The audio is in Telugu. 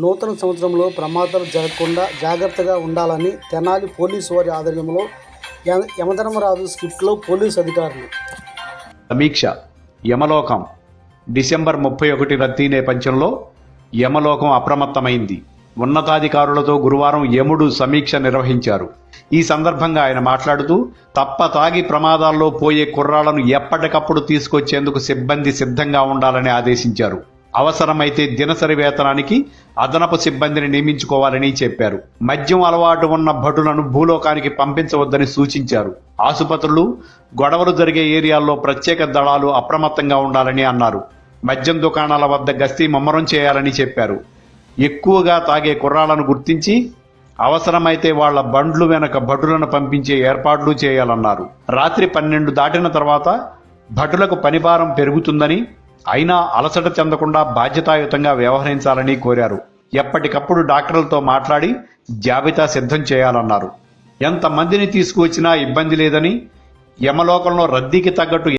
నూతన సంవత్సరంలో ప్రమాదాలు జరగకుండా జాగ్రత్తగా ఉండాలని తెనాలి పోలీసు వారి ఆధ్వర్యంలో యమధర్మరాజు స్క్రిప్ట్లో పోలీసు అధికారులు. సమీక్ష. యమలోకం. డిసెంబర్ ముప్పై ఒకటి రద్దీ నేపథ్యంలో యమలోకం అప్రమత్తమైంది. ఉన్నతాధికారులతో గురువారం యముడు సమీక్ష నిర్వహించారు. ఈ సందర్భంగా ఆయన మాట్లాడుతూ తప్ప తాగి ప్రమాదాల్లో పోయే కుర్రాళ్ళను ఎప్పటికప్పుడు తీసుకొచ్చేందుకు సిబ్బంది సిద్ధంగా ఉండాలని ఆదేశించారు. అవసరమైతే దినసరి వేతనానికి అదనపు సిబ్బందిని నియమించుకోవాలని చెప్పారు. మద్యం అలవాటు ఉన్న భటులను భూలోకానికి పంపించవద్దని సూచించారు. ఆసుపత్రులు గొడవలు జరిగే ఏరియాల్లో ప్రత్యేక దళాలు అప్రమత్తంగా ఉండాలని అన్నారు. మద్యం దుకాణాల వద్ద గస్తీ ముమ్మరం చేయాలని చెప్పారు. ఎక్కువగా తాగే కుర్రాళ్ళను గుర్తించి అవసరమైతే వాళ్ళ బండ్లు వెనక భటులను పంపించే ఏర్పాట్లు చేయాలన్నారు. రాత్రి పన్నెండు దాటిన తర్వాత భటులకు పనిభారం పెరుగుతుందని అయినా అలసట చెందకుండా బాధ్యతాయుతంగా వ్యవహరించాలని కోరారు. ఎప్పటికప్పుడు డాక్టర్లతో మాట్లాడి జాబితా సిద్ధం చేయాలన్నారు. ఎంతమందిని తీసుకువచ్చినా ఇబ్బంది లేదని యమలోకంలో రద్దీకి తగ్గట్టు